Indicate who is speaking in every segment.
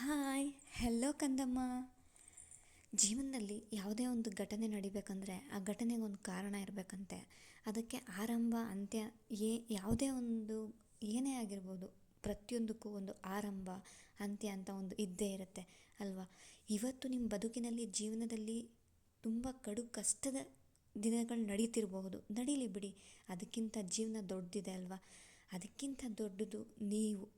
Speaker 1: Hi hello ಕಂದಮ್ಮ. ಜೀವನದಲ್ಲಿ ಯಾವುದೇ ಒಂದು ಘಟನೆ ನಡಿಬೇಕಂದ್ರೆ ಆ ಘಟನೆಗೆ ಒಂದು ಕಾರಣ ಇರಬೇಕಂತೆ. ಅದಕ್ಕೆ ಆರಂಭ, ಅಂತ್ಯ ಏ ಯಾವುದೇ ಒಂದು ಏನೇ ಆಗಿರ್ಬೋದು ಪ್ರತಿಯೊಂದಕ್ಕೂ ಒಂದು ಆರಂಭ, ಅಂತ್ಯ ಅಂತ ಒಂದು ಇದ್ದೇ ಇರುತ್ತೆ ಅಲ್ವಾ? ಇವತ್ತು ನಿಮ್ಮ ಬದುಕಿನಲ್ಲಿ, ಜೀವನದಲ್ಲಿ ತುಂಬ ಕಡು ಕಷ್ಟದ ದಿನಗಳು ನಡೀತಿರಬಹುದು. ನಡೀಲಿ ಬಿಡಿ. ಅದಕ್ಕಿಂತ ಜೀವನ ದೊಡ್ಡದಿದೆ ಅಲ್ವಾ? ಅದಕ್ಕಿಂತ ದೊಡ್ಡದು ನೀವು.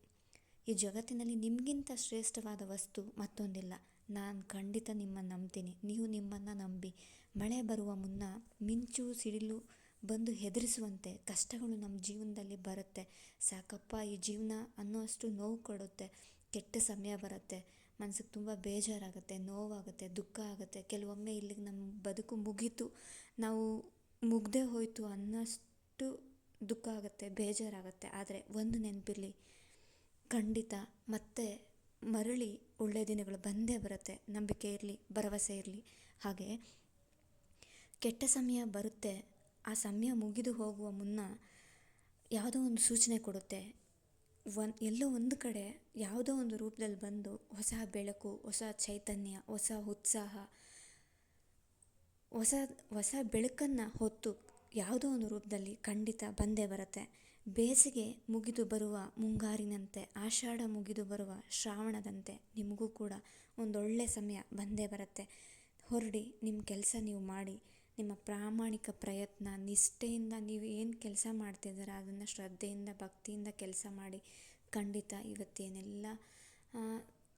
Speaker 1: ಈ ಜಗತ್ತಿನಲ್ಲಿ ನಿಮಗಿಂತ ಶ್ರೇಷ್ಠವಾದ ವಸ್ತು ಮತ್ತೊಂದಿಲ್ಲ. ನಾನು ಖಂಡಿತ ನಿಮ್ಮನ್ನು ನಂಬ್ತೀನಿ. ನೀವು ನಿಮ್ಮನ್ನು ನಂಬಿ ಮಳೆ ಬರುವ ಮುನ್ನ ಮಿಂಚು ಸಿಡಿಲು ಬಂದು ಹೆದರಿಸುವಂತೆ ಕಷ್ಟಗಳು ನಮ್ಮ ಜೀವನದಲ್ಲಿ ಬರುತ್ತೆ. ಸಾಕಪ್ಪ, ಈ ಜೀವನ ಅನ್ನೋಷ್ಟು ನೋವು ಕೊಡುತ್ತೆ. ಕೆಟ್ಟ ಸಮಯ ಬರುತ್ತೆ. ಮನಸ್ಸಿಗೆ ತುಂಬ ಬೇಜಾರಾಗುತ್ತೆ, ನೋವಾಗುತ್ತೆ, ದುಃಖ ಆಗುತ್ತೆ. ಕೆಲವೊಮ್ಮೆ ಇಲ್ಲಿಗೆ ನಮ್ಮ ಬದುಕು ಮುಗೀತು. ನಾವು ಮುಗ್ದೇ ಹೋಯಿತು ಅನ್ನೋಷ್ಟು ದುಃಖ ಆಗುತ್ತೆ, ಬೇಜಾರಾಗುತ್ತೆ. ಆದರೆ ಒಂದು ನೆನಪಿರಲಿ ಖಂಡಿತ. ಮತ್ತೆ ಮರಳಿ ಒಳ್ಳೆಯ ದಿನಗಳು ಬಂದೇ ಬರುತ್ತೆ. ನಂಬಿಕೆ ಇರಲಿ, ಭರವಸೆ ಇರಲಿ. ಹಾಗೆ ಕೆಟ್ಟ ಸಮಯ ಬರುತ್ತೆ. ಆ ಸಮಯ ಮುಗಿದು ಹೋಗುವ ಮುನ್ನ ಯಾವುದೋ ಒಂದು ಸೂಚನೆ ಕೊಡುತ್ತೆ. ಒನ್, ಎಲ್ಲೋ ಒಂದು ಕಡೆ ಯಾವುದೋ ಒಂದು ರೂಪದಲ್ಲಿ ಬಂದು ಹೊಸ ಬೆಳಕು, ಹೊಸ ಚೈತನ್ಯ, ಹೊಸ ಉತ್ಸಾಹ, ಹೊಸ ಹೊಸ ಬೆಳಕನ್ನು ಹೊತ್ತು ಯಾವುದೋ ಒಂದು ರೂಪದಲ್ಲಿ ಖಂಡಿತ ಬಂದೇ ಬರುತ್ತೆ. ಬೇಸಿಗೆ ಮುಗಿದು ಬರುವ ಮುಂಗಾರಿನಂತೆ, ಆಷಾಢ ಮುಗಿದು ಬರುವ ಶ್ರಾವಣದಂತೆ ನಿಮಗೂ ಕೂಡ ಒಂದೊಳ್ಳೆ ಸಮಯ ಬಂದೇ ಬರುತ್ತೆ. ಹೊರಡಿ ನಿಮ್ಮ ಕೆಲಸ ನೀವು ಮಾಡಿ, ನಿಮ್ಮ ಪ್ರಾಮಾಣಿಕ ಪ್ರಯತ್ನ, ನಿಷ್ಠೆಯಿಂದ ನೀವು ಏನು ಕೆಲಸ ಮಾಡ್ತಿದ್ದೀರ, ಅದನ್ನು ಶ್ರದ್ಧೆಯಿಂದ, ಭಕ್ತಿಯಿಂದ ಕೆಲಸ ಮಾಡಿ ಖಂಡಿತ ಇವತ್ತೇನೆಲ್ಲ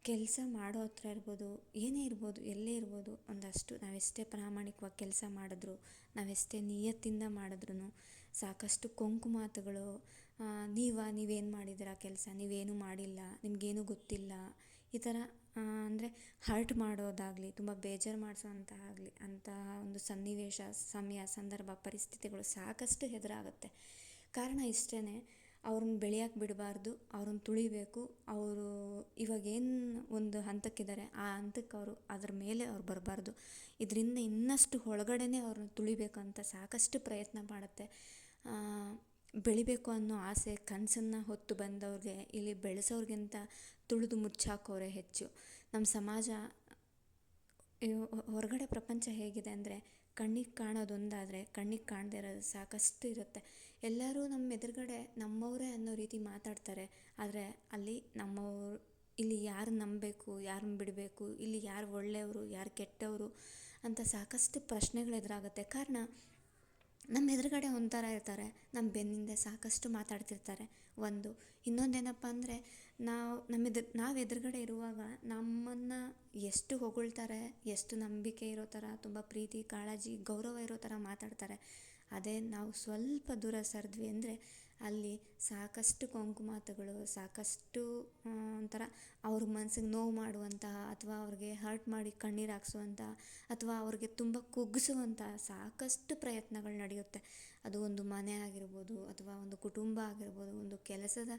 Speaker 1: ಕೆಲಸ ಮಾಡೋ ಹತ್ರ ಇರ್ಬೋದು, ಏನೇ ಇರ್ಬೋದು, ಎಲ್ಲೇ ಇರ್ಬೋದು, ಒಂದಷ್ಟು ನಾವೆಷ್ಟೇ ಪ್ರಾಮಾಣಿಕವಾಗಿ ಕೆಲಸ ಮಾಡಿದ್ರು, ನಾವೆಷ್ಟೇ ನಿಯತ್ತಿಂದ ಮಾಡಿದ್ರು ಸಾಕಷ್ಟು ಕೊಂಕು ಮಾತುಗಳು ನೀವಾ, ನೀವೇನು ಮಾಡಿದ್ದೀರಾ ಕೆಲಸ, ನೀವೇನು ಮಾಡಿಲ್ಲ, ನಿಮಗೇನು ಗೊತ್ತಿಲ್ಲ, ಈ ಥರ ಅಂದರೆ ಹರ್ಟ್ ಮಾಡೋದಾಗಲಿ, ತುಂಬ ಬೇಜಾರು ಮಾಡಿಸೋವಂಥ ಆಗಲಿ ಅಂತಹ ಒಂದು ಸನ್ನಿವೇಶ, ಸಮಯ, ಸಂದರ್ಭ, ಪರಿಸ್ಥಿತಿಗಳು ಸಾಕಷ್ಟು ಎದುರಾಗುತ್ತೆ ಕಾರಣ ಇಷ್ಟೇ ಅವ್ರನ್ನ ಬೆಳೆಯೋಕೆ ಬಿಡಬಾರ್ದು, ಅವ್ರನ್ನ ತುಳಿಬೇಕು. ಅವರು ಇವಾಗೇನು ಒಂದು ಹಂತಕ್ಕಿದ್ದಾರೆ, ಆ ಹಂತಕ್ಕೆ ಅವರು ಅದ್ರ ಮೇಲೆ ಅವ್ರು ಬರಬಾರ್ದು. ಇದರಿಂದ ಇನ್ನಷ್ಟು ಒಳಗಡೆನೇ ಅವ್ರನ್ನ ತುಳಿಬೇಕಂತ ಸಾಕಷ್ಟು ಪ್ರಯತ್ನ ಮಾಡುತ್ತೆ. ಬೆಳಿಬೇಕು ಅನ್ನೋ ಆಸೆ ಕನಸನ್ನು ಹೊತ್ತು ಬಂದವ್ರಿಗೆ, ಇಲ್ಲಿ ಬೆಳೆಸೋರಿಗಿಂತ ತುಳಿದು ಮುಚ್ಚಾಕೋರೆ ಹೆಚ್ಚು. ನಮ್ಮ ಸಮಾಜ ಹೊರಗಡೆ ಪ್ರಪಂಚ ಹೇಗಿದೆ ಅಂದರೆ ಕಣ್ಣಿಗೆ ಕಾಣೋದೊಂದಾದರೆ ಕಣ್ಣಿಗೆ ಕಾಣದೇ ಇರೋದು ಸಾಕಷ್ಟು ಇರುತ್ತೆ. ಎಲ್ಲರೂ ನಮ್ಮ ಎದುರುಗಡೆ ನಮ್ಮವರೇ ಅನ್ನೋ ರೀತಿ ಮಾತಾಡ್ತಾರೆ. ಆದರೆ ಅಲ್ಲಿ ನಮ್ಮವರು, ಇಲ್ಲಿ ಯಾರು ನಂಬಬೇಕು ಯಾರನ್ನ ಬಿಡಬೇಕು, ಇಲ್ಲಿ ಯಾರು ಒಳ್ಳೆಯವರು, ಯಾರು ಕೆಟ್ಟವರು ಅಂತ ಸಾಕಷ್ಟು ಪ್ರಶ್ನೆಗಳು ಎದುರಾಗುತ್ತೆ. ಕಾರಣ ನಮ್ಮ ಎದುರುಗಡೆ ಒಂಥರ ಇರ್ತಾರೆ, ನಮ್ಮ ಬೆನ್ನಿಂದೆ ಸಾಕಷ್ಟು ಮಾತಾಡ್ತಿರ್ತಾರೆ. ಒಂದು, ಇನ್ನೊಂದೇನಪ್ಪ ಅಂದರೆ ನಾವು, ನಮ್ಮ ಎದುರು, ನಾವು ಎದುರುಗಡೆ ಇರುವಾಗ ನಮ್ಮನ್ನು ಎಷ್ಟು ಹೊಗಳ್ತಾರೆ, ಎಷ್ಟು ನಂಬಿಕೆ ಇರೋ ಥರ, ತುಂಬ ಪ್ರೀತಿ, ಕಾಳಜಿ, ಗೌರವ ಇರೋ ಥರ ಮಾತಾಡ್ತಾರೆ. ಅದೇ ನಾವು ಸ್ವಲ್ಪ ದೂರ ಸರಿದ್ವಿ ಅಂದರೆ ಅಲ್ಲಿ ಸಾಕಷ್ಟು ಕೊಂಕುಮಾತುಗಳು, ಸಾಕಷ್ಟು ಒಂಥರ ಅವ್ರ ಮನಸ್ಸಿಗೆ ನೋವು ಮಾಡುವಂತಹ ಅಥವಾ ಅವ್ರಿಗೆ ಹರ್ಟ್ ಮಾಡಿ ಕಣ್ಣೀರು ಹಾಕ್ಸುವಂಥ ಅಥವಾ ಅವ್ರಿಗೆ ತುಂಬ ಕುಗ್ಗಿಸುವಂಥ ಸಾಕಷ್ಟು ಪ್ರಯತ್ನಗಳು ನಡೆಯುತ್ತೆ. ಅದು ಒಂದು ಮನೆ ಆಗಿರ್ಬೋದು ಅಥವಾ ಒಂದು ಕುಟುಂಬ ಆಗಿರ್ಬೋದು, ಒಂದು ಕೆಲಸದ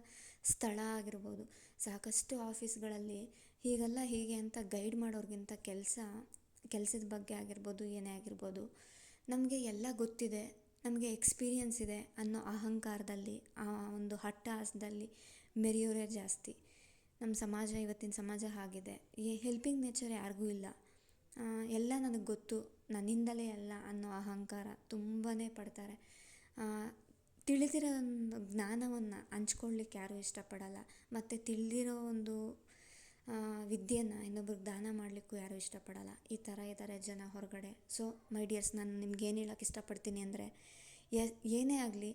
Speaker 1: ಸ್ಥಳ ಆಗಿರ್ಬೋದು, ಸಾಕಷ್ಟು ಆಫೀಸ್ಗಳಲ್ಲಿ ಹೀಗಲ್ಲ ಹೀಗೆ ಅಂತ ಗೈಡ್ ಮಾಡೋರಿಗಿಂತ ಕೆಲಸ, ಕೆಲಸದ ಬಗ್ಗೆ ಆಗಿರ್ಬೋದು, ಏನೇ ಆಗಿರ್ಬೋದು, ನಮಗೆ ಎಲ್ಲ ಗೊತ್ತಿದೆ. ನಮಗೆ ಎಕ್ಸ್ಪೀರಿಯನ್ಸ್ ಇದೆ ಅನ್ನೋ ಅಹಂಕಾರದಲ್ಲಿ, ಆ ಒಂದು ಹಟ್ಟಹಾಸದಲ್ಲಿ ಮೆರೆಯೋರೇ ಜಾಸ್ತಿ. ನಮ್ಮ ಸಮಾಜ ಇವತ್ತಿನ ಸಮಾಜ ಹಾಗಿದೆ. ಈ ಹೆಲ್ಪಿಂಗ್ ನೇಚರ್ ಯಾರಿಗೂ ಇಲ್ಲ. ಎಲ್ಲ ನನಗೆ ಗೊತ್ತು. ನನ್ನಿಂದಲೇ ಅಲ್ಲ ಅನ್ನೋ ಅಹಂಕಾರ ತುಂಬಾ ಪಡ್ತಾರೆ. ತಿಳಿದಿರೋ ಒಂದು ಜ್ಞಾನವನ್ನು ಹಂಚ್ಕೊಳ್ಳಿಕ್ಕೆ ಯಾರೂ ಇಷ್ಟಪಡಲ್ಲ. ಮತ್ತು ತಿಳಿದಿರೋ ಒಂದು ವಿದ್ಯೆಯನ್ನು ಇನ್ನೊಬ್ರಿಗೆ ದಾನ ಮಾಡಲಿಕ್ಕೂ ಯಾರೂ ಇಷ್ಟಪಡಲ್ಲ. ಈ ಥರ ಇದ್ದಾರೆ ಜನ ಹೊರಗಡೆ. ಸೊ ಮೈ ಡಿಯರ್ಸ್ ನಾನು ನಿಮ್ಗೆ ಏನು ಹೇಳೋಕೆ ಇಷ್ಟಪಡ್ತೀನಿ ಅಂದರೆ ಏನೇ ಆಗಲಿ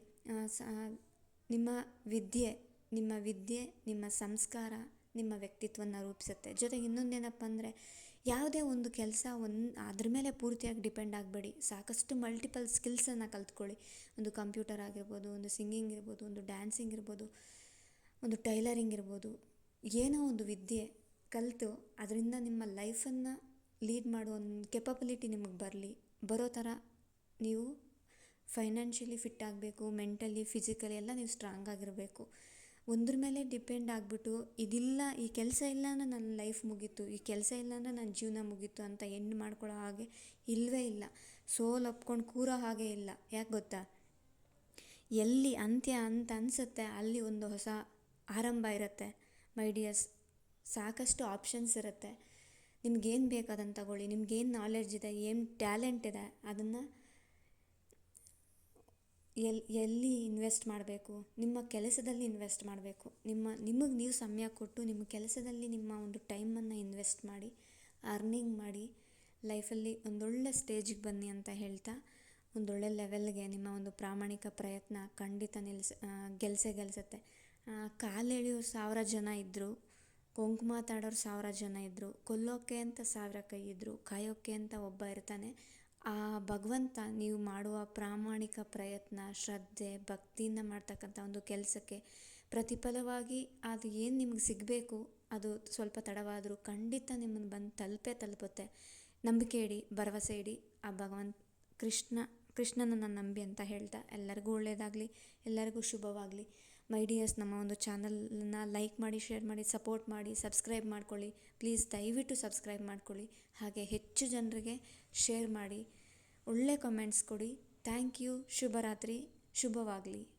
Speaker 1: ನಿಮ್ಮ ವಿದ್ಯೆ ನಿಮ್ಮ ವಿದ್ಯೆ, ನಿಮ್ಮ ಸಂಸ್ಕಾರ, ನಿಮ್ಮ ವ್ಯಕ್ತಿತ್ವವನ್ನು ರೂಪಿಸುತ್ತೆ. ಜೊತೆಗೆ ಇನ್ನೊಂದೇನಪ್ಪ ಅಂದರೆ, ಯಾವುದೇ ಒಂದು ಕೆಲಸ ಒಂದು, ಅದ್ರ ಮೇಲೆ ಪೂರ್ತಿಯಾಗಿ ಡಿಪೆಂಡ್ ಆಗಬೇಡಿ. ಸಾಕಷ್ಟು ಮಲ್ಟಿಪಲ್ ಸ್ಕಿಲ್ಸನ್ನು ಕಲ್ತ್ಕೊಳ್ಳಿ. ಒಂದು ಕಂಪ್ಯೂಟರ್ ಆಗಿರ್ಬೋದು, ಒಂದು ಸಿಂಗಿಂಗ್ ಇರ್ಬೋದು, ಒಂದು ಡ್ಯಾನ್ಸಿಂಗ್ ಇರ್ಬೋದು, ಒಂದು ಟೈಲರಿಂಗ್ ಇರ್ಬೋದು, ಏನೋ ಒಂದು ವಿದ್ಯೆ ಕಲಿತು ಅದರಿಂದ ನಿಮ್ಮ ಲೈಫನ್ನು ಲೀಡ್ ಮಾಡುವ ಒಂದು ಕೆಪಬಿಲಿಟಿ ನಿಮಗೆ ಬರಲಿ. ಬರೋ ಥರ ನೀವು ಫೈನಾನ್ಷಿಯಲಿ ಫಿಟ್ ಆಗಬೇಕು ಮೆಂಟಲಿ ಫಿಸಿಕಲಿ ಎಲ್ಲ ನೀವು ಸ್ಟ್ರಾಂಗ್ ಆಗಿರಬೇಕು. ಒಂದ್ರ ಮೇಲೆ ಡಿಪೆಂಡ್ ಆಗಿಬಿಟ್ಟು ಇದಿಲ್ಲ, ಈ ಕೆಲಸ ಇಲ್ಲ ಅಂದರೆ ನನ್ನ ಲೈಫ್ ಮುಗೀತು, ಈ ಕೆಲಸ ಇಲ್ಲ ಅಂದರೆ ನನ್ನ ಜೀವನ ಮುಗೀತು ಅಂತ ಎಂಡ್ ಮಾಡ್ಕೊಳ್ಳೋ ಹಾಗೆ ಇಲ್ಲವೇ ಇಲ್ಲ. ಸೋಲ್ ಒಪ್ಕೊಂಡು ಕೂರೋ ಹಾಗೆ ಇಲ್ಲ. ಯಾಕೆ ಗೊತ್ತಾ? ಎಲ್ಲಿ ಅಂತ್ಯ ಅಂತ ಅನಿಸುತ್ತೆ, ಅಲ್ಲಿ ಒಂದು ಹೊಸ ಆರಂಭ ಇರುತ್ತೆ. ಮೈ ಡಿಯರ್ಸ್ ಸಾಕಷ್ಟು ಆಪ್ಷನ್ಸ್ ಇರುತ್ತೆ. ನಿಮ್ಗೇನು ಬೇಕು ಅದನ್ನು ತಗೊಳ್ಳಿ, ನಿಮ್ಗೇನು ನಾಲೆಡ್ಜ್ ಇದೆ, ಏನು ಟ್ಯಾಲೆಂಟ್ ಇದೆ, ಅದನ್ನು ಎಲ್ಲಿ ಎಲ್ಲಿ ಇನ್ವೆಸ್ಟ್ ಮಾಡಬೇಕು, ನಿಮ್ಮ ಕೆಲಸದಲ್ಲಿ ಇನ್ವೆಸ್ಟ್ ಮಾಡಬೇಕು. ನಿಮ್ಮ, ನಿಮಗೆ ನೀವು ಸಮಯ ಕೊಟ್ಟು ನಿಮ್ಮ ಕೆಲಸದಲ್ಲಿ ನಿಮ್ಮ ಒಂದು ಟೈಮನ್ನು ಇನ್ವೆಸ್ಟ್ ಮಾಡಿ ಅರ್ನಿಂಗ್ ಮಾಡಿ ಲೈಫಲ್ಲಿ ಒಂದೊಳ್ಳೆ ಸ್ಟೇಜಿಗೆ ಬನ್ನಿ ಅಂತ ಹೇಳ್ತಾ, ಒಂದೊಳ್ಳೆ ಲೆವೆಲ್ಗೆ ನಿಮ್ಮ ಒಂದು ಪ್ರಾಮಾಣಿಕ ಪ್ರಯತ್ನ ಖಂಡಿತ ನಿಲ್ಸ ಗೆಲ್ಸೇ ಗೆಲ್ಸುತ್ತೆ. ಕಾಲೆಳೆಯೋ ಸಾವಿರ ಜನ ಇದ್ದರು ಕೊಂಕು ಮಾತಾಡೋರು ಸಾವಿರ ಜನ ಇದ್ದರು ಕೊಲ್ಲೋಕ್ಕೆ ಅಂತ ಸಾವಿರ ಕೈ ಇದ್ದರು ಕಾಯೋಕ್ಕೆ ಅಂತ ಒಬ್ಬ ಇರ್ತಾನೆ. ಆ ಭಗವಂತ ನೀವು ಮಾಡುವ ಪ್ರಾಮಾಣಿಕ ಪ್ರಯತ್ನ, ಶ್ರದ್ಧೆ, ಭಕ್ತಿಯಿಂದ ಮಾಡ್ತಕ್ಕಂಥ ಒಂದು ಕೆಲಸಕ್ಕೆ ಪ್ರತಿಫಲವಾಗಿ ಅದು ಏನು ನಿಮ್ಗೆ ಸಿಗಬೇಕು, ಅದು ಸ್ವಲ್ಪ ತಡವಾದರೂ ಖಂಡಿತ ನಿಮ್ಮನ್ನು ಬಂದು ತಲುಪೇ ತಲುಪುತ್ತೆ. ನಂಬಿಕೆ ಇಡಿ, ಭರವಸೆ ಇಡಿ, ಆ ಭಗವಂತ ಕೃಷ್ಣ, ಕೃಷ್ಣನನ್ನು ನಂಬಿ ಅಂತ ಹೇಳ್ತಾ, ಎಲ್ಲರಿಗೂ ಒಳ್ಳೆಯದಾಗಲಿ ಎಲ್ಲರಿಗೂ ಶುಭವಾಗಲಿ. ಮೈ ಡಿಯರ್ಸ್ ನಮ್ಮ ಒಂದು ಚಾನಲ್ನ ಲೈಕ್ ಮಾಡಿ, ಶೇರ್ ಮಾಡಿ, ಸಪೋರ್ಟ್ ಮಾಡಿ, ಸಬ್ಸ್ಕ್ರೈಬ್ ಮಾಡ್ಕೊಳ್ಳಿ. ಪ್ಲೀಸ್ ದಯವಿಟ್ಟು ಸಬ್ಸ್ಕ್ರೈಬ್ ಮಾಡ್ಕೊಳ್ಳಿ. ಹಾಗೆ ಹೆಚ್ಚು ಜನರಿಗೆ ಶೇರ್ ಮಾಡಿ. ಒಳ್ಳೆ ಕಮೆಂಟ್ಸ್ ಕೊಡಿ. Thank you. ಶುಭರಾತ್ರಿ. ಶುಭವಾಗಲಿ.